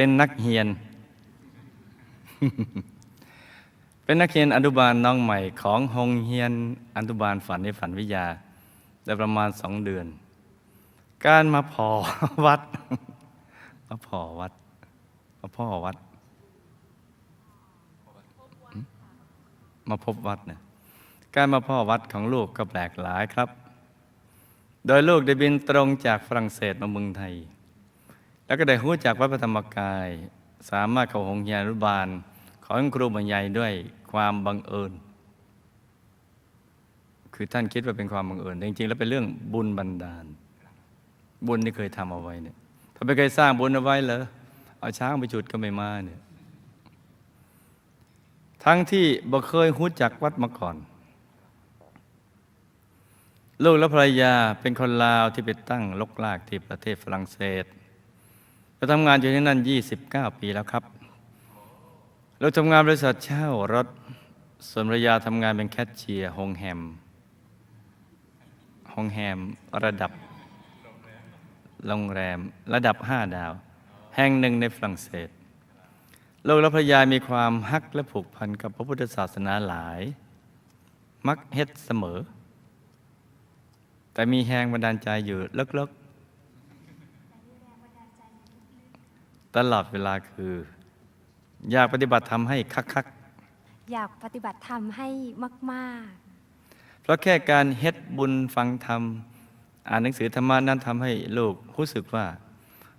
เป็นนักเรียน เป็นนักเรียนอนุบาลน้องใหม่ของโรงเรียนอนุบาลฝันในฝันวิทยาได้ประมาณสองเดือน การมาพอวัดมาพอวัดมาพ่อวัด มาพบวัดเนี่ยการมาพ่อวัดของลูกก็แปลกหลายครับ โดยลูกได้บินตรงจากฝรั่งเศสมาเมืองไทย แล้วก็ได้รู้จักวัดพระธรรมกาย สามารถเข้าหงเฮียนอนุบาล ของครูบรรยายด้วยความบังเอิญ คือท่านคิดว่าเป็นความบังเอิญแต่จริงๆ แล้วเป็นเรื่องบุญบันดาล บุญที่เคยทำเอาไว้เนี่ยถ้าไม่เคยสร้างบุญเอาไว้เหรอเอาช้างไปจุดก็ไม่มาเนี่ยทั้งที่บ่เคยรู้จักวัดมาก่อนลูกและภรรยาเป็นคนลาวที่ไปตั้งลกลากที่ประเทศฝรั่งเศส เราทำงานอยู่ที่นั่น 29 ปีแล้วครับ เราทำงานบริษัทเช่ารถส่วนภรรยาทำงานเป็นแคชเชียร์โรงแรมโรงแรมระดับโรงแรมระดับ 5 ดาว แห่งหนึ่งในฝรั่งเศสลูกและภรรยามีความฮักและผูกพันกับพระพุทธศาสนาหลาย มักเฮ็ดเสมอ แต่มีแหงบันดาลใจอยู่เลิก ตลอดเวลาคือ อยากปฏิบัติทำให้คักอยากปฏิบัติธรรมให้มาก ๆ เพราะแค่การเฮ็ดบุญฟังธรรม อ่านหนังสือธรรมะนั้นทำให้ลูกรู้สึกว่า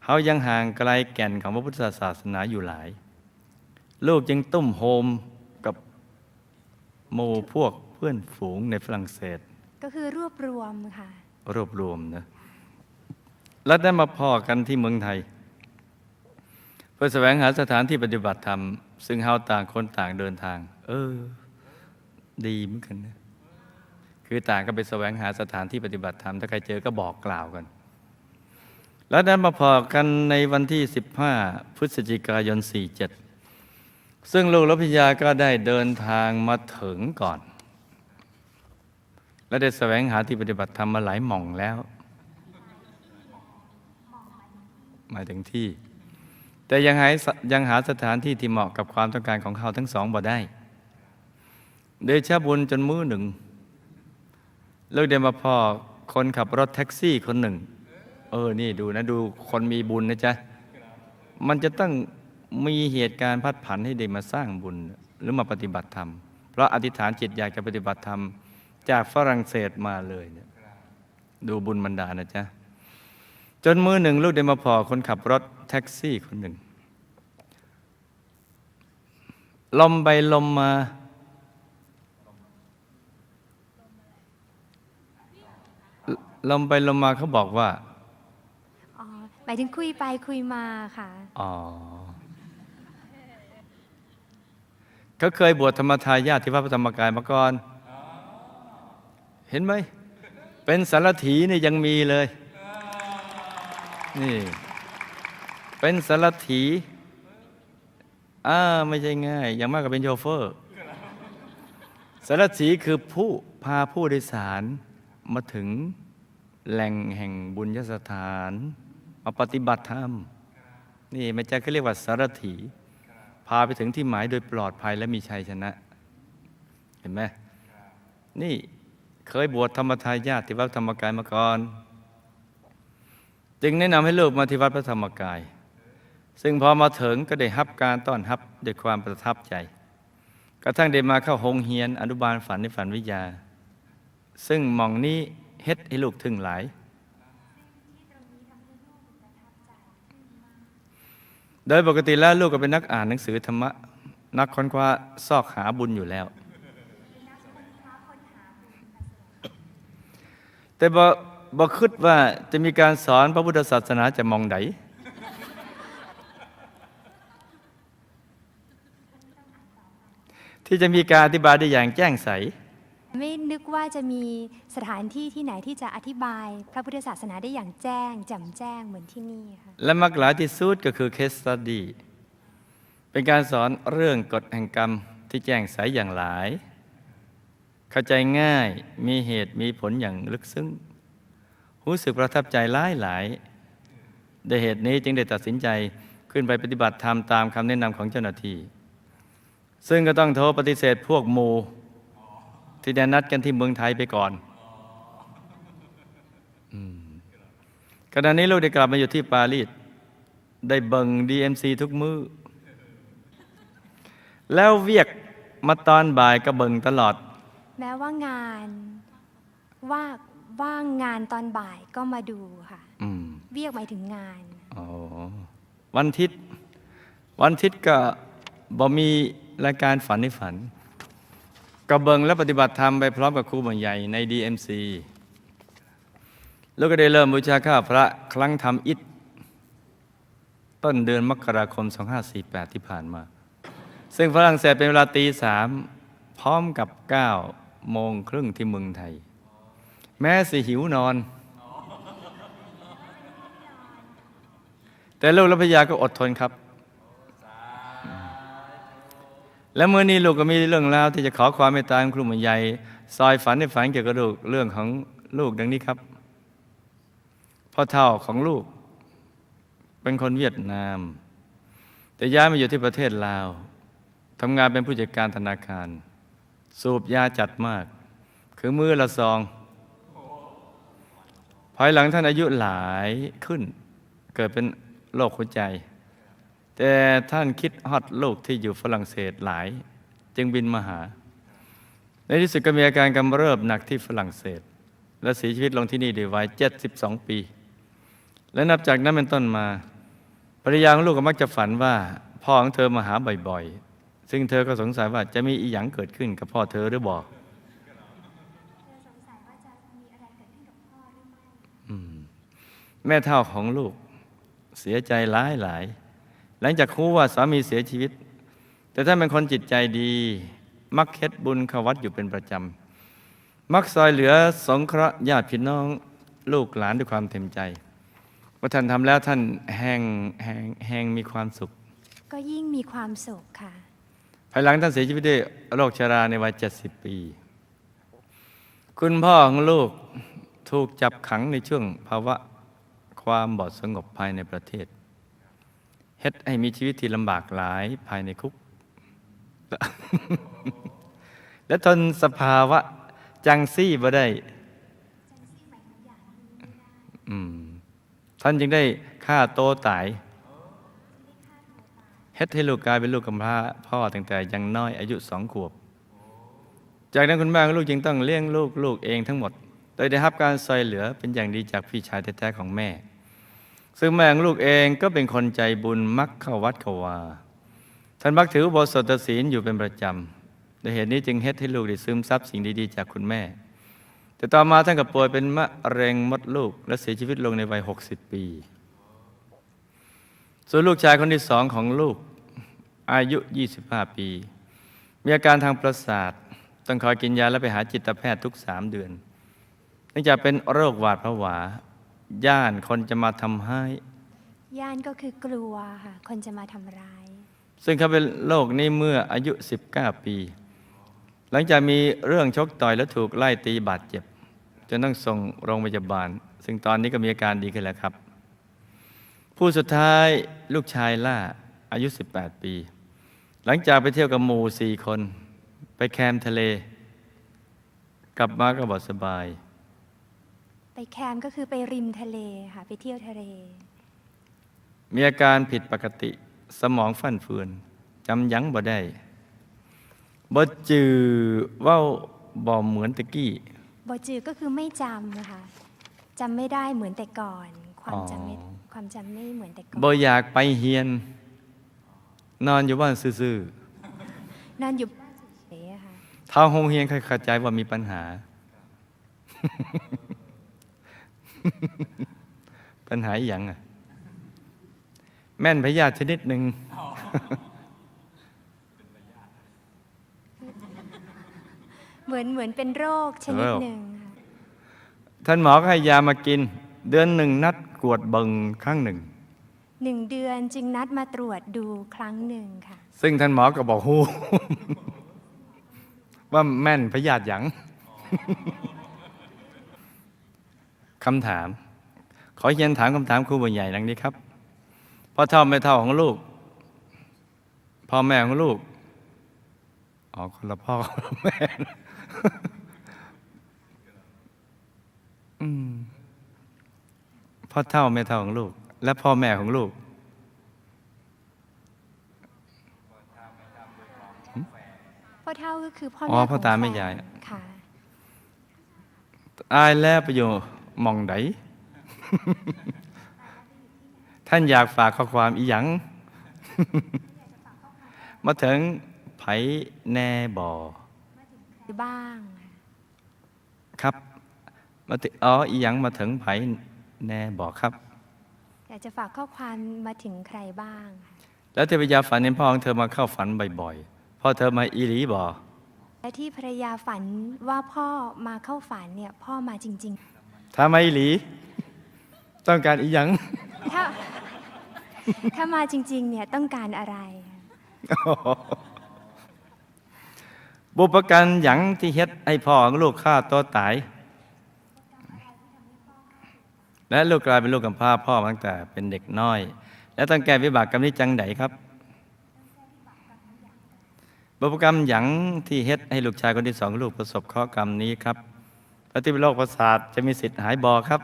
เขายังห่างไกลแก่นของพระพุทธศาสนาอยู่หลาย ลูกจึงตุ้มโฮมกับหมู่พวกเพื่อนฝูงในฝรั่งเศสๆก็คือรวบรวมค่ะ รวบรวมนะ แล้วได้มาพอกันที่เมืองไทยเพื่อแสวงหาสถานที่ปฏิบัติธรรม ซึ่งเฮาต่างคนต่างเดินทาง เออ ดีเหมือนกันนะคือต่างก็ไปแสวงหาสถานที่ปฏิบัติธรรม ถ้าใครเจอก็บอกกล่าวกัน แล้วได้มาพอกันในวันที่ 15 พฤศจิกายน 47 ซึ่งลูกลพิยาก็ได้เดินทางมาถึงก่อน และได้แสวงหาที่ปฏิบัติธรรมมาหลายหม่องแล้ว หมายถึงที่ แต่ยังหายังหาสถานที่ที่เหมาะกับความต้องการของเขาทั้งสองบ่ได้ เดชะบุญจนมื้อหนึ่งเลิกเดินมาพอคนขับรถแท็กซี่คนหนึ่ง เออ นี่ดูนะดูคนมีบุญนะจ๊ะ มันจะต้องมีเหตุการณ์พัดผันให้ได้มาสร้างบุญ หรือมาปฏิบัติธรรม เพราะอธิษฐานจิตอยากจะปฏิบัติธรรม จากฝรั่งเศสมาเลยเนี่ยดูบุญบรรดานะจ๊ะ จนมือหนึ่งลูกได้มาพอคนขับรถแท็กซี่คนหนึ่ง ลมไปลมมา ลมไปลมมาเขาบอกว่าอ๋อหมายถึงคุยไปคุยมาค่ะ อ๋อเขาเคยบวชธรรมทายาทที่วัดพระธรรมกายมาก่อน เห็นไหม เป็นสารถีเนี่ยยังมีเลย นี่ เป็นสารถีอ่าไม่ใช่ง่าย อย่างมากก็เป็นโชเฟอร์สารถีคือผู้พาผู้โดยสารมาถึงแหล่งแห่งบุญยสถาน มาปฏิบัติธรรม นี่แม่แจ้เขาเรียกว่าสารถีพาไปถึงที่หมายโดยปลอดภัยและมีชัยชนะ เห็นไหมนี่เคยบวชธรรมทายาทที่วัดธรรมกายมาก่อน จึงแนะนำให้ลูกมาที่วัดพระธรรมกาย ซึ่งพอมาถึงก็ได้รับการต้อนรับด้วยความประทับใจ กระทั่งได้มาเข้าหงเฮียน อนุบาลฝันในฝันวิทยา ซึ่งมองนี้เฮ็ดให้ลูกถึงหลาย โดยปกติแล้วลูกก็เป็นนักอ่านหนังสือธรรมะ นักค้นคว้าซอกหาบุญอยู่แล้ว แต่ บ่บ่คิดว่าจะมีการสอนพระพุทธศาสนาจะมองไหนที่จะมีการอธิบายได้อย่างแจ้งใส ไม่นึกว่าจะมีสถานที่ที่ไหนที่จะอธิบายพระพุทธศาสนาได้อย่างแจ้งแจ่มแจ้งเหมือนที่นี่ค่ะและมักหลายที่สุดก็คือ case study เป็นการสอนเรื่องกฎแห่งกรรมที่แจ้งใสอย่างหลาย เข้าใจง่ายมีเหตุมีผลอย่างลึกซึ้ง รู้สึกประทับใจหลายหลายด้วยเหตุนี้จึงได้ตัดสินใจขึ้นไปปฏิบัติธรรมตามคำแนะนำของเจ้าหน้าที่ ซึ่งก็ต้องโทรปฏิเสธพวกมูที่ได้นัดกันที่เมืองไทยไปก่อนอขณะนี้ลูกได้กลับมาอยู่ที่ปารีสได้เบิง DMC ทุกมือ้อ แล้วเวียกมาตอนบ่ายก็เบิงตลอด แม้ว่างาน ว่า ว่างงานตอนบ่ายก็มาดูค่ะอืมเรียกหมายถึงงาน อ๋อวันอาทิตย์ วันอาทิตย์ก็บ่มีรายการฝันในฝันก็เบิงและปฏิบัติธรรมไปพร้อมกับครูบรรใหญ่ใน DMC แล้วก็ได้เริ่มบูชาข้าพระครั้งทำอิฐต้นเดือนมกราคม 2548 ที่ผ่านมา ซึ่งฝรั่งเศสเป็นเวลาตีสามพร้อมกับ 9 โมงครึ่งที่เมืองไทย แม้สิหิวนอน แต่ลูกและภรรยาก็อดทนครับ และเมื่อนี้ลูกก็มีเรื่องราวที่จะขอความเมตตาของครูหมันใหญ่ซอยฝันในฝันเกี่ยวกับลูกเรื่องของลูกดังนี้ครับพ่อเท่าของลูก เป็นคนเวียดนาม แต่ย้ายมาอยู่ที่ประเทศลาวทำงานเป็นผู้จัดการธนาคาร สูบยาจัดมาก คือมือละซอง ภายหลังท่านอายุหลายขึ้น เกิดเป็นโรคหัวใจ แต่ท่านคิดฮอดลูกที่อยู่ฝรั่งเศสหลาย จึงบินมาหา ในที่สุดก็มีอาการกำเริบหนักที่ฝรั่งเศส และเสียชีวิตลงที่นี่ด้วยวัย72 ปี และนับจากนั้นเป็นต้นมาภรรยาของลูกก็มักจะฝันว่าพ่อของเธอมาหาบ่อยๆ ซึ่งเธอก็สงสัยว่าจะมีอีหยังเกิดขึ้นกับพ่อเธอหรือบอกอืม แม่เท่าของลูกเสียใจหลายหลาย หลังจากรู้ว่าสามีเสียชีวิต แต่ท่านเป็นคนจิตใจดี มักเฮ็ดบุญเข้าวัดอยู่เป็นประจำ มักซอยเหลือสงเคราะห์ญาติพี่น้องลูกหลานด้วยความเต็มใจเมื่อท่านทำแล้วท่านแห่งแห่งแห่งมีความสุข ก็ยิ่งมีความสุขค่ะ ภายหลังท่านเสียชีวิตด้วยโรคชราในวัย 70 ปี คุณพ่อของลูกถูกจับขังในช่วงภาวะ ความบอดสงบภายในประเทศเฮ็ดให้มีชีวิตที่ลำบากหลายภายในคุก และทนสภาวะจังซี่บ่ได้ท่านจึงได้ฆ่าโตตายเฮ็ดให้ลูกกลายเป็นลูกกำพร้าพ่อตั้งแต่ยังน้อยอายุสองขวบ จากนั้นคุณแม่ของลูกจึงต้องเลี้ยงลูกลูกเองทั้งหมด โดยได้รับการซอยเหลือเป็นอย่างดีจากพี่ชายแท้ๆของแม่ ซึ่งแม่ของลูกเองก็เป็นคนใจบุญมักเข้าวัดเข้าวา ท่านมักถืออุโบสถศีลอยู่เป็นประจำด้วยเหตุนี้จึงเฮ็ดให้ลูกได้ซึมซับสิ่งดีๆ จากคุณแม่ แต่ต่อมาท่านก็ป่วยเป็นมะเร็งมดลูก และเสียชีวิตลงในวัย 60 ปี ส่วนลูกชายคนที่สองของลูกอายุ 25 ปี มีอาการทางประสาท ต้องคอยกินยาและไปหาจิตแพทย์ทุกสามเดือน เนื่องจากเป็นโรคหวาดผวา ย่านคนจะมาทำให้ ย่านก็คือกลัวค่ะ คนจะมาทำร้าย ซึ่งเขาเป็นโรคนี้เมื่ออายุ 19 ปี หลังจากมีเรื่องชกต่อยและถูกไล่ตีบาดเจ็บ จนต้องส่งโรงพยาบาล ซึ่งตอนนี้ก็มีอาการดีขึ้นแล้วครับ ผู้สุดท้ายลูกชายล่าอายุ 18 ปี หลังจากไปเที่ยวกับหมู่สี่คน ไปแคมป์ทะเล กลับมาก็บอกสบาย ไปแคมป์ก็คือไปริมทะเลค่ะไปเที่ยวทะเล มีอาการผิดปกติสมองฟั่นเฟือนจำยั้งบ่ได้บ่จือเว่าบ่เหมือนตะกี้บอจือก็คือไม่จำค่ะจำไม่ได้เหมือนแต่ก่อน ความจำไม่อ๋อความจำไม่เหมือนแต่ก่อนบ่อยากไปเฮียน นอนอยู่บ้านซื่อนอนอยู่บ้านเฉยๆอะค่ะๆเท้าหงเฮียนใครเข้าใจว่ามีปัญหา ปัญหาอหย่างอะ แม่นพยาธิชนิดหนึ่งเหมือนเหมือนเป็นโรคชนิดหนึ่งค่ะท่านหมอก็ให้ยามากิน เดือนหนึ่งนัดกวดเบิงครั้งหนึ่งหนึ่งเดือนจึงนัดมาตรวจดูครั้งหนึ่งค่ะ ซึ่งท่านหมอก็บอกฮู้ว่าแม่นพยาธิหยัง คำถาม ขอเขียนถามคำถามครูบรใหญ่ดังนี้ครับพพ่อเท่าแม่เท่าของลูกพ่อแม่ของลูกอ๋อคนละพ่อคนละแม่นะอืมพ่อเท่าแม่เท่าของลูก และพ่อแม่ของลูกพ่อเท่าก็คือพ่ออ๋แม่อของพ่อตาแม่ฟนยายค่ะอายแล้วไปอยู่ห มองไหนท่านอยากฝากข้อความอีหยัง มาถึงไผแน่บ่อบ้าง ครับ มาถึงอ๋ออีหยังมาถึงไผแน่บ่อครับ อยากจะฝากข้อความมาถึงใครบ้าง แล้วเทพยาฝันเห็นพ่อของเธอมาเข้าฝันบ่อยๆ พ่อเธอมาอีหลีบ่และที่ภรรยาฝันว่าพ่อมาเข้าฝันเนี่ย พ่อมาจริง ถ้าไม่อีหลี ต้องการอีหยังๆถ้าถ้ามาจริง ๆ เนี่ยต้องการอะไร บุปการหยังที่เฮ็ดให้พ่อของลูกฆ่าตัวตาย และลูกกลายเป็นลูกกำพร้าพ่อมาตั้งแต่เป็นเด็กน้อย และต้องแก้วิบากกรรมนี้จังไดครับบุปกรรมหยังที่เฮ็ดให้ลูกชายคนที่สองของลูกประสบเคราะห์กรรมนี้ครับ ปฏิเป็นโรคประสาทจะมีสิทธิ์หายบอครับ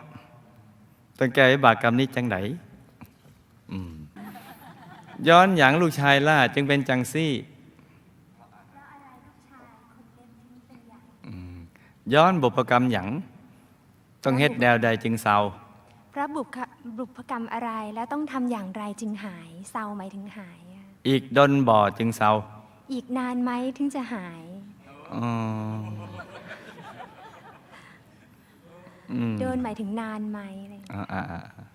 ต้องแก้วิบากกรรมนี้จังไดอืมย้อนหยังลูกชายล่าจึงเป็นจังซี่ย้อนบุพกรรมหยังต้องเฮ็ดแนวใดจึงเศร้าพระบุพบุพกรรมอะไรแล้วต้องทำอย่างไรจึงหายเศร้าหมายถึงหายอะอีกดนบ่อจึงเศร้าอีกนานไหมถึงจะหายอ๋อ อืมโดนหมายถึงนานไหมอะไรอย่างเงี้ยอ่าอ่าอ่า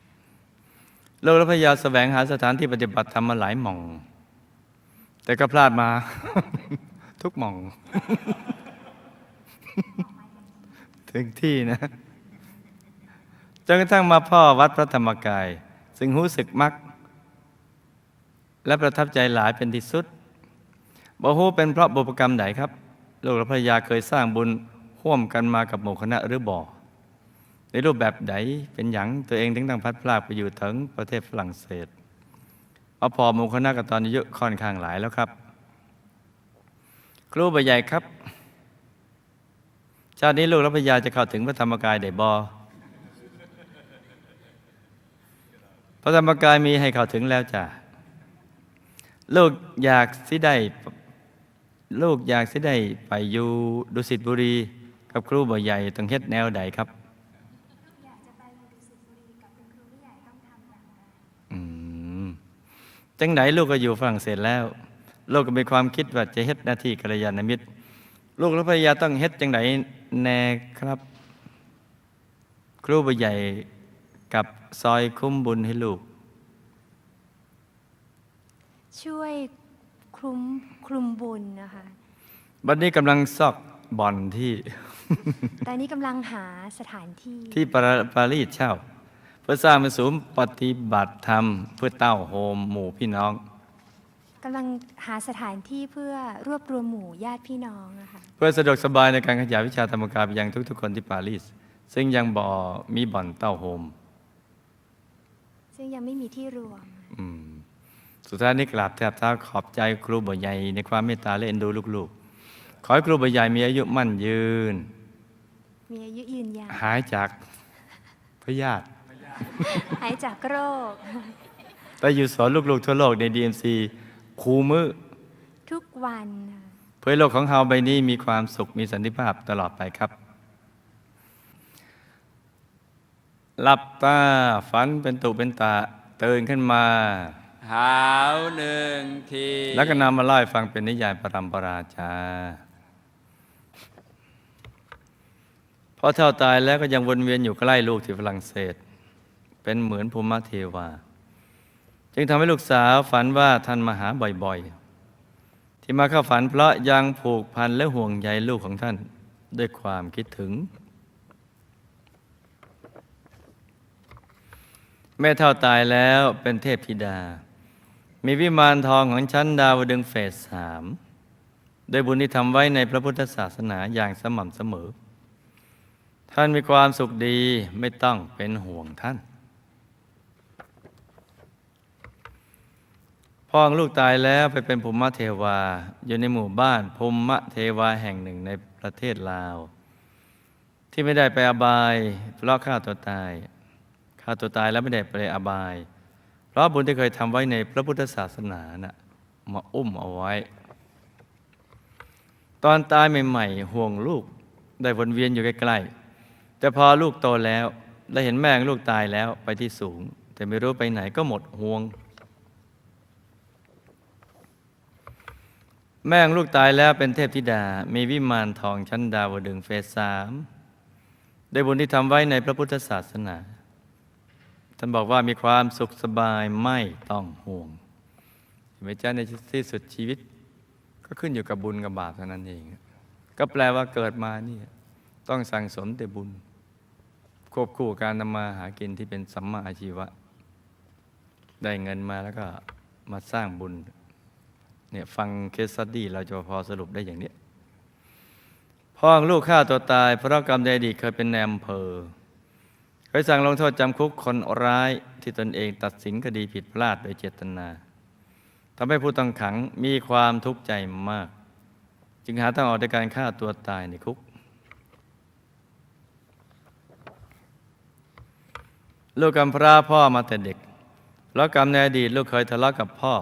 โลกและพยาแสวงหาสถานที่ปฏิบัติธรรมมาหลายหม่อง แต่ก็พลาดมา ทุกหม่อง ถึงที่นะจนกระทั่งมาพ่อวัดพระธรรมกาย ซึ่งรู้สึกมัก และประทับใจหลายเป็นที่สุดบ่ฮู้เป็นเพราะบุพกรรมไหนครับ ลูกและภรรยาเคยสร้างบุญร่วมกันมากับหมู่คณะหรือบ่ ในรูปแบบใดเป็นหยังตัวเองถึงต้องพัดพลากไปอยู่ถึงประเทศฝรั่งเศสเอาพอมู่คณะกันตอนอายุค่อนข้างหลายแล้วครับ ครูใบใหญ่ครับ ชาตินี้ลูกและภรรยาจะเข้าถึงพระธรรมกายได้บอพระธรรมกายมีให้เข้าถึงแล้วจ้ะลูกอยากสิได้ลูกอยากสิได้ไปอยู่ดุสิตบุรี กับครูบ่ใหญ่ต้องเฮ็ดแนวใดครับ อืม จังไหนลูกก็อยู่ฝรั่งเศสแล้ว ลูกก็มีความคิดว่าจะเฮ็ดหน้าที่กัลยาณมิตร ลูกและภรรยาต้องเฮ็ดจังไหนแน่ครับ ครูบ่ใหญ่กับซอยคุ้มบุญให้ลูก ช่วยคลุมคลุมบุญนะคะบัดนี้กำลังซอกบ่อนที่ ตอนนี้กำลังหาสถานที่ที่ปาราปารีสเช่าเพื่อสร้างเป็นศูนย์ปฏิบัติธรรม เพื่อเต้าโฮมหมู่พี่น้องกำลังหาสถานที่เพื่อรวบรวมหมู่ญาติพี่น้องอะค่ะเพื่อสะดวกสบายในการขยายวิชาธรรมกายไปยังทุกๆ คนที่ปารีส ซึ่งยังบ่มีบ่อนเต้าโฮม ซึ่งยังไม่มีที่รวม อืมสุดท้ายนี้กราบแทบเท้าขอบใจครูบ่ใหญ่ในความเมตตาและเอ็นดูลูกๆ ขอให้ครูบ่ใหญ่มีอายุมั่นยืน มีอายุยืนยาวหายจากพยาธิ หายจากโรค ไปอยู่สอนลูกๆทั่วโลกใน DMC ครูมือทุกวันค่ะเพื่อให้โลกของเราใบนี้มีความสุขมีสันติภาพตลอดไปครับหลับตาฝันเป็นตุเป็นตาตื่นขึ้นมาหาวหนึ่งที แล้วก็นำมาเล่าให้ฟังเป็นนิยายปรำปราชาพอเท่าตายแล้วก็ยังวนเวียนอยู่ใกล้ลูกที่ฝรั่งเศส เป็นเหมือนภูมิเทวา จึงทำให้ลูกสาวฝันว่าท่านมาหาบ่อยๆ ที่มาเข้าฝันเพราะยังผูกพันและห่วงใยลูกของท่านด้วยความคิดถึง แม่เท่าตายแล้วเป็นเทพธิดา มีวิมานทองของชั้นดาวดึงเฟสสามโดยบุญที่ทำไว้ในพระพุทธศาสนาอย่างสม่ำเสมอ ท่านมีความสุขดีไม่ต้องเป็นห่วงท่าน พ่อของลูกตายแล้วไปเป็นภูมิเทวา อยู่ในหมู่บ้านภูมิเทวาแห่งหนึ่งในประเทศลาว ที่ไม่ได้ไปอบายเพราะฆ่าตัวตายฆ่าตัวตายแล้วไม่ได้ไปอบาย เพราะบุญที่เคยทำไว้ในพระพุทธศาสนาน่ะมาอุ้มเอาไว้ ตอนตายใหม่ๆห่วงลูกได้วนเวียนอยู่ใกล้ๆแต่พอลูกโตแล้ว ได้เห็นแม่ลูกตายแล้วไปที่สูง แต่ไม่รู้ไปไหนก็หมดห่วง แม่งลูกตายแล้วเป็นเทพธิดา มีวิมานทองชั้นดาวดึงเฟสสามได้บุญที่ทำไว้ในพระพุทธศาสนา ท่านบอกว่ามีความสุขสบายไม่ต้องห่วงเห็นไหมจ๊ะในที่สุดชีวิต ก็ขึ้นอยู่กับบุญกับบาปเท่านั้นเอง ก็แปลว่าเกิดมานี่ต้องสั่งสมแต่บุญ ควบคู่การทำมาหากินที่เป็นสัมมาอาชีวะ ได้เงินมาแล้วก็มาสร้างบุญ เนี่ยฟังเคสสตี้เราจะพอสรุปได้อย่างนี้พ่อของลูกฆ่าตัวตาย เพราะกรรมในอดีตเคยเป็นแนมเพอเคยสั่งลงโทษจำคุกคนร้ายที่ตนเองตัดสินคดีผิดพลาดโดยเจตนาทำให้ผู้ต้องขังมีความทุกข์ใจมาก จึงหาทางออกในการฆ่าตัวตายในคุก ลูกกำพร้าพ่อมาแต่เด็กเพราะกรรมในอดีตลูกเคยทะเลาะกับพ่อ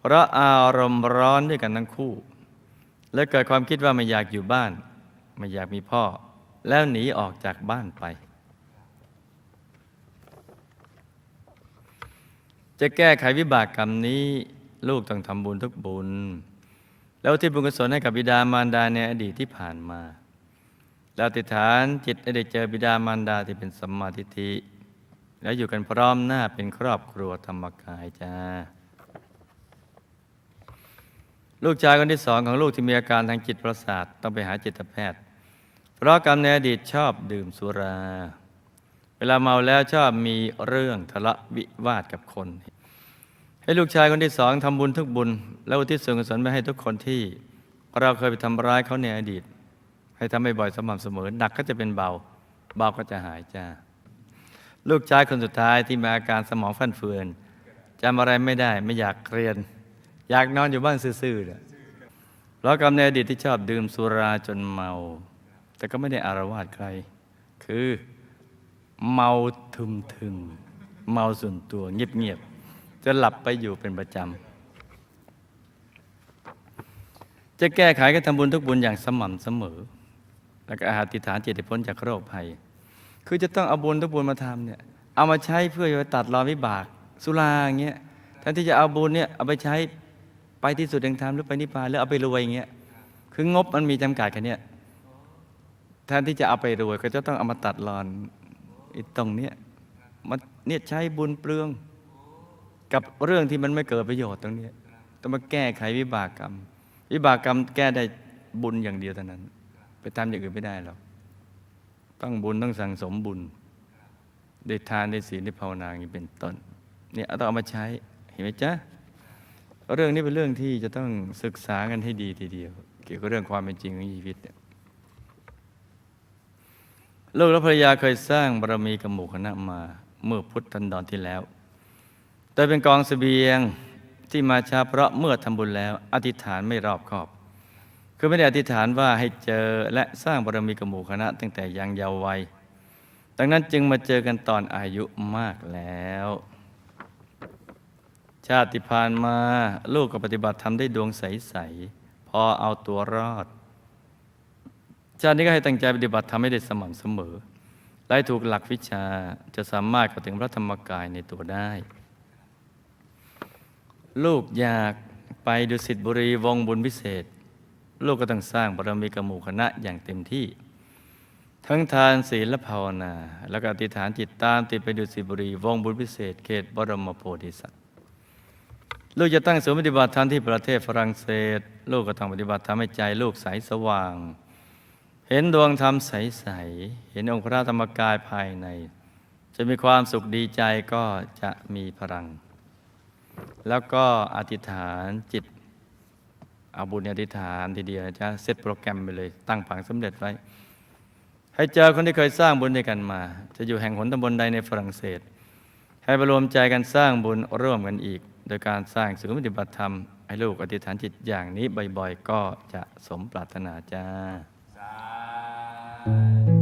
เพราะอารมณ์ร้อนด้วยกันทั้งคู่ และเกิดความคิดว่าไม่อยากอยู่บ้าน ไม่อยากมีพ่อ แล้วหนีออกจากบ้านไป จะแก้ไขวิบากกรรมนี้ ลูกต้องทำบุญทุกบุญ แล้วที่บุญกุศลให้กับบิดามารดาในอดีตที่ผ่านมาแล้วติฐานจิตได้เจอบิดามารดาที่เป็นสัมมาทิฏฐิแล้วอยู่กันพร้อมหน้าเป็นครอบครัวธรรมกายจ้า ลูกชายคนที่สองของลูกที่มีอาการทางจิตประสาทต้องไปหาจิตแพทย์ เพราะกรรมในอดีตชอบดื่มสุรา เวลาเมาแล้วชอบมีเรื่องทะเลาะวิวาทกับคน ให้ลูกชายคนที่สองทำบุญทุกบุญ แล้วอุทิศส่วนกุศลไปให้ทุกคนที่เราเคยไปทำร้ายเขาในอดีต ให้ทำบ่อยๆสม่ำเสมอหนักก็จะเป็นเบา เบาก็จะหายจ้าลูกชายคนสุดท้ายที่มีอาการสมองฟั่นเฟือนจำอะไรไม่ได้ไม่อยากเรียน อยากนอนอยู่บ้านซื่อๆเนี่ยเพราะกรรมในอดีตที่ชอบดื่มสุราจนเมา แต่ก็ไม่ได้อารวาสใคร คือเมาทึมทึมๆเมาส่วนตัวเงียบๆจะหลับไปอยู่เป็นประจำ จะแก้ไขก็ทำบุญทุกบุญอย่างสม่ำเสมอ แล้วก็อธิฐานเจตให้พ้นจากโรคภัย คือจะต้องเอาบุญทุกบุญมาทำเนี่ยเอามาใช้เพื่อจะตัดรอนวิบาก สุราอย่างเงี้ยแทนที่จะเอาบุญเนี่ยเอาไปใช้ ไปที่สุดแห่งธรรมหรือไปนิพพานหรือเอาไปรวยอย่างเงี้ยคืองบมันมีจำกัดแค่นี้แทนที่จะเอาไปรวย ก็จะต้องเอามาตัดรอนไอ้ตรงเนี้ยมันเนี่ยใช้บุญเปลือง กับเรื่องที่มันไม่เกิดประโยชน์ตรงเนี้ยต้องมาแก้ไขวิบากกรรม วิบากกรรมแก้ได้บุญอย่างเดียวเท่านั้น ไปทำอย่างอื่นไม่ได้หรอกต้องบุญต้องสั่งสมบุญได้ทานได้ศีลได้ภาวนาอย่างนี้เป็นต้นเนี่ยเอาต้องเอามาใช้เห็นไหมจ๊ะ เรื่องนี้เป็นเรื่องที่จะต้องศึกษากันให้ดีทีเดียว เกี่ยวกับเรื่องความเป็นจริงของชีวิตเนี่ยลูกและภรรยาเคยสร้างบารมีกับหมู่คณะมา เมื่อพุทธันดรที่แล้วแต่เป็นกองเสบียงที่มาช้าเพราะเมื่อทำบุญแล้ว อธิษฐานไม่รอบคอบ คือไม่ได้อธิษฐานว่าให้เจอและสร้างบารมีกับหมู่คณะ ตั้งแต่ยังเยาว์วัยดังนั้นจึงมาเจอกันตอนอายุมากแล้ว ชาติผ่านมาลูกก็ปฏิบัติทำได้ดวงใส ๆ พอเอาตัวรอด ชาตินี้ก็ให้ตั้งใจปฏิบัติทำให้ได้สม่ำเสมอและถูกหลักวิชาจะสามารถเข้าถึงพระธรรมกายในตัวได้ ลูกอยากไปดุสิตบุรีวงบุญพิเศษ ลูกก็ต้องสร้างบารมีกับหมู่คณะอย่างเต็มที่ ทั้งทานศีลและภาวนา แล้วก็อธิษฐานจิตตามติดไปดุสิตบุรีวงบุญพิเศษ เขตบรมโพธิสัตว์ ลูกจะตั้งศูนย์ปฏิบัติธรรมที่ประเทศฝรั่งเศส ลูกก็ต้องปฏิบัติธรรมให้ใจลูกใสสว่าง เห็นดวงธรรมใสๆเห็นองค์พระธรรมกายภายใน จะมีความสุขดีใจก็จะมีพลัง แล้วก็อธิษฐานจิตเอาบุญอธิษฐานทีเดียวนะจ๊ะเซตโปรแกรมไปเลย ตั้งผังสำเร็จไว้ ให้เจอคนที่เคยสร้างบุญด้วยกันมา จะอยู่แห่งหนตำบลใดในฝรั่งเศส ให้ประรวมใจกันสร้างบุญร่วมกันอีก โดยการสร้างศูนย์ปฏิบัติธรรม ให้ลูกอธิษฐานจิตอย่างนี้บ่อยๆ ก็จะสมปรารถนาจ้าสา